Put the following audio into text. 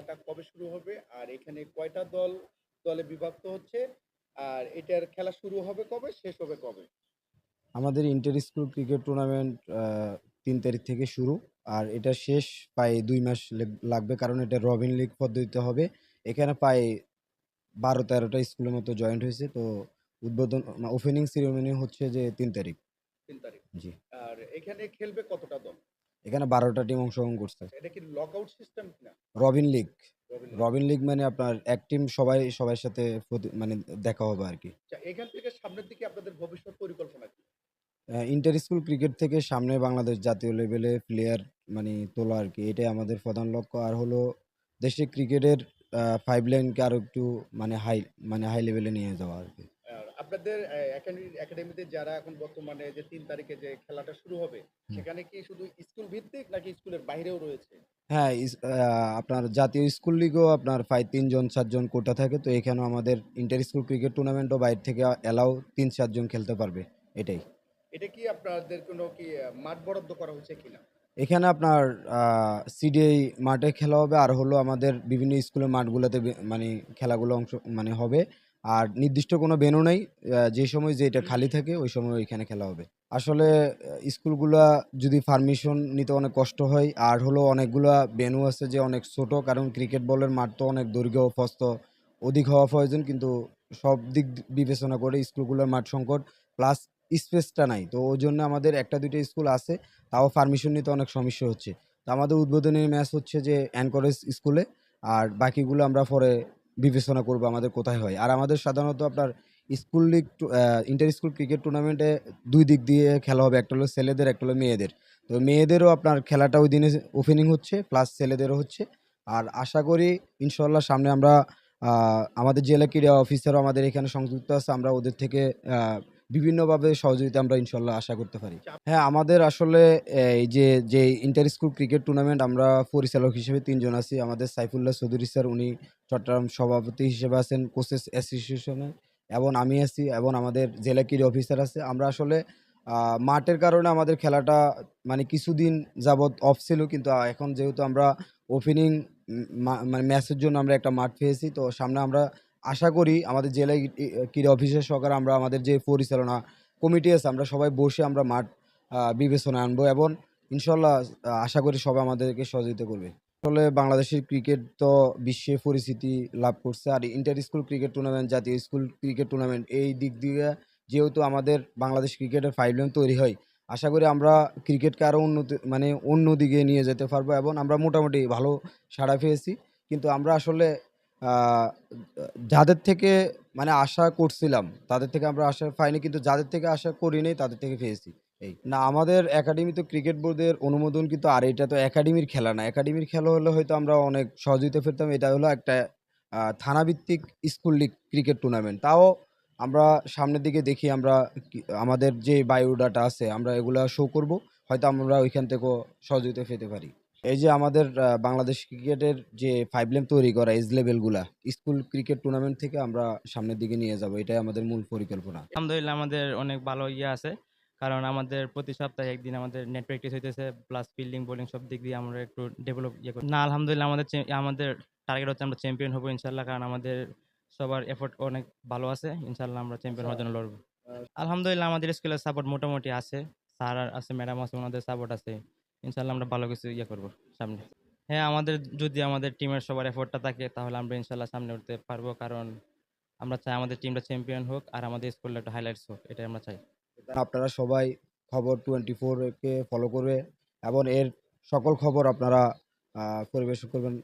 খেলাটা কবে শুরু হবে? আর এখানে কয়টা দল দলে বিভক্ত হচ্ছে? আর এটার খেলা শুরু হবে কবে? শেষ হবে কবে? আমাদের ইন্টার স্কুল ক্রিকেট টুর্নামেন্ট তিন তারিখ থেকে শুরু। আর এটা শেষ প্রায় দুই মাস লেগ- লাগবে কারণ এটা রবিন লিগ পদ্ধতিতে হবে। এখানে প্রায় বারো তেরোটা স্কুলের মতো জয়েন্ট হয়েছে। তো উদ্বোধন ওপেনিং সেরিমনি হচ্ছে যে তিন তারিখ। তিন তারিখ। জি। আর এখানে খেলবে কতটা দল? এখানে বারোটা টিম অংশগ্রহণ করছে। এটা কি লক সিস্টেম কিনা? রবিন লিগ রবিন লিগ মানে আপনার এক টিম সবাই সবার সাথে মানে দেখা হবে আর কি। আচ্ছা, এখান থেকে সামনের দিকে আপনাদের ভবিষ্যৎ পরিকল্পনা কি? ইন্টার স্কুল ক্রিকেট থেকে সামনে বাংলাদেশ জাতীয় লেভেলে প্লেয়ার মানে তোলা আর কি। এটাই আমাদের প্রধান লক্ষ্য। আর হলো দেশে ক্রিকেটের ফাইভ লাইনকে আরও একটু মানে হাই মানে হাই লেভেলে নিয়ে যাওয়া আর কি। আপনাদের একাডেমি একাডেমিতে যারা এখন বর্তমানে যে তিন তারিখে যে খেলাটা শুরু হবে সেখানে কি শুধু স্কুল ভিত্তিক নাকি স্কুলের বাইরেও রয়েছে? হ্যাঁ আপনার জাতীয় স্কুল লিগও আপনার প্রায় তিনজন চারজন কোটা থাকে তো এখানেও আমাদের ইন্টার স্কুল ক্রিকেট টুর্নামেন্টও বাইরে থেকে এলাও তিন চারজন খেলতে পারবে এটাই। এটা কি আপনাদের কোনো কি মাঠ বরাদ্দ করা হচ্ছে কিনা? এখানে আপনার সিডিআই মাঠে খেলা হবে আর হলো আমাদের বিভিন্ন স্কুলের মাঠগুলোতে মানে খেলাগুলো অংশ মানে হবে। আর নির্দিষ্ট কোনো বেনু নেই যে সময় যেটা খালি থাকে, ওই সময় ওইখানে খেলা হবে। আসলে স্কুলগুলা যদি পারমিশন নিতে অনেক কষ্ট হয়, আর হলো অনেকগুলা বেনু আছে যে অনেক ছোট, কারণ ক্রিকেট বলের মাঠ তো অনেক দৈর্ঘ্য ফস্ত, অধিক হওয়া প্রয়োজন, কিন্তু সব দিক বিবেচনা করে স্কুলগুলোর মাঠ সংকট প্লাস স্পেসটা নাই। তো ওই জন্য আমাদের একটা দুইটা স্কুল আছে, তাও পারমিশন নিতে অনেক সমস্যা হচ্ছে। তো আমাদের উদ্বোধনী ম্যাচ হচ্ছে যে অ্যানকরেজ স্কুলে, আর বাকিগুলো আমরা পরে বিবেচনা করব আমাদের কোথায় হয়। আর আমাদের সাধারণত আপনার school league inter school cricket টুর্নামেন্টে দুই দিক দিয়ে খেলা হবে। একটা হলো ছেলেদের, একটা হলো মেয়েদের। তো মেয়েদেরও আপনার খেলাটা ওই দিনে ওপেনিং হচ্ছে প্লাস ছেলেদেরও হচ্ছে। আর আশা করি ইনশাল্লাহ সামনে আমরা আমাদের জেলা ক্রীড়া অফিসারও আমাদের এখানে সংযুক্ত আছে। আমরা ওদের থেকে বিভিন্নভাবে সহযোগিতা আমরা ইনশাল্লাহ আশা করতে পারি। হ্যাঁ আমাদের আসলে, এই যে যে ইন্টার স্কুল ক্রিকেট টুর্নামেন্ট আমরা পরিচালক হিসেবে তিনজন আছি। আমাদের সাইফুল্লাহ চৌধুরী স্যার উনি চট্টগ্রাম সভাপতি হিসেবে আছেন কোচেস অ্যাসোসিয়েশনে এবং আমি আছি, এবং আমাদের জেলা ক্রীড়া অফিসার আছে। আমরা আসলে মাঠের কারণে আমাদের খেলাটা মানে কিছুদিন যাবৎ অফ ছিল, কিন্তু এখন যেহেতু আমরা ওপেনিং মানে ম্যাচের জন্য আমরা একটা মাঠ পেয়েছি, তো সামনে আমরা আশা করি আমাদের জেলা ক্রীড়া অফিসের সহকারে আমরা আমাদের যে পরিচালনা কমিটি আছে আমরা সবাই বসে আমরা মাঠ আহ, বিবেচনায় আনব এবং ইনশাল্লাহ আশা করি সবাই আমাদেরকে সহযোগিতা করবে। আসলে বাংলাদেশের ক্রিকেট তো বিশ্বে পরিচিতি লাভ করছে আর ইন্টার স্কুল ক্রিকেট টুর্নামেন্ট জাতীয় স্কুল ক্রিকেট টুর্নামেন্ট এই দিক দিয়ে যেহেতু আমাদের বাংলাদেশ ক্রিকেটের ফাইভ লাইন তৈরি হয় আশা করি আমরা ক্রিকেটকে আরও উন্নতি মানে অন্য দিকে নিয়ে যেতে পারব এবং আমরা মোটামুটি ভালো সাড়া পেয়েছি। কিন্তু আমরা আসলে যাদের থেকে মানে আশা করছিলাম, তাদের থেকে আমরা আশা পাইনি, কিন্তু যাদের থেকে আশা করিনি, তাদের থেকে পেয়েছি। এই না, আমাদের একাডেমি তো ক্রিকেট বোর্ডের অনুমোদন কিন্তু, আর এটা তো একাডেমির খেলা না। একাডেমির খেলা হলে হয়তো আমরা অনেক সহযোগিতা পেতাম। এটা হলো একটা থানাভিত্তিক স্কুল লিগ ক্রিকেট টুর্নামেন্ট তাও আমরা সামনের দিকে দেখি, আমরা আমাদের যে বায়োডাটা আছে, আমরা এগুলা শো করব। হয়তো আমরা ওইখান থেকেও সহযোগিতা পেতে পারি। এই যে আমাদের বাংলাদেশ ক্রিকেটের যে ফাইভ লেম তৈরি করা এজ লেভেলগুলা স্কুল ক্রিকেট টুর্নামেন্ট থেকে আমরা সামনের দিকে নিয়ে যাব, এটাই আমাদের মূল পরিকল্পনা। আলহামদুলিল্লাহ, আমাদের অনেক ভালো ইয়ে আছে, কারণ আমাদের প্রতি সপ্তাহে একদিন আমাদের নেট প্র্যাকটিস হইতেছে প্লাস ফিল্ডিং বোলিং সব দিক দিয়ে আমরা একটু ডেভেলপ ইয়ে করি না, আলহামদুলিল্লাহ, আমাদের আমাদের টার্গেট হচ্ছে আমরা চ্যাম্পিয়ন হব ইনশাল্লাহ কারণ আমাদের সবার এফোর্ট অনেক ভালো আছে ইনশাল্লাহ আমরা চ্যাম্পিয়ন হওয়ার জন্য লড়বো। আলহামদুলিল্লাহ, আমাদের স্কুলের সাপোর্ট মোটামুটি আছে স্যার আছে ম্যাডাম আছে, ওনাদের সাপোর্ট আছে। ইনশাল্লাহ আমরা ভালো কিছু ইয়ে করব সামনে। হ্যাঁ আমাদের যদি আমাদের টিমের সবার এফোর্টটা থাকে, তাহলে আমরা ইনশাল্লাহ সামনে উঠতে পারব। কারণ আমরা চাই আমাদের টিমটা চ্যাম্পিয়ন হোক আর আমাদের স্কুলের একটা হাইলাইটস হোক, এটাই আমরা চাই। আপনারা সবাই খবর টোয়েন্টি ফোরকে ফলো করবে এবং এর সকল খবর আপনারা পরিবেশন করবেন।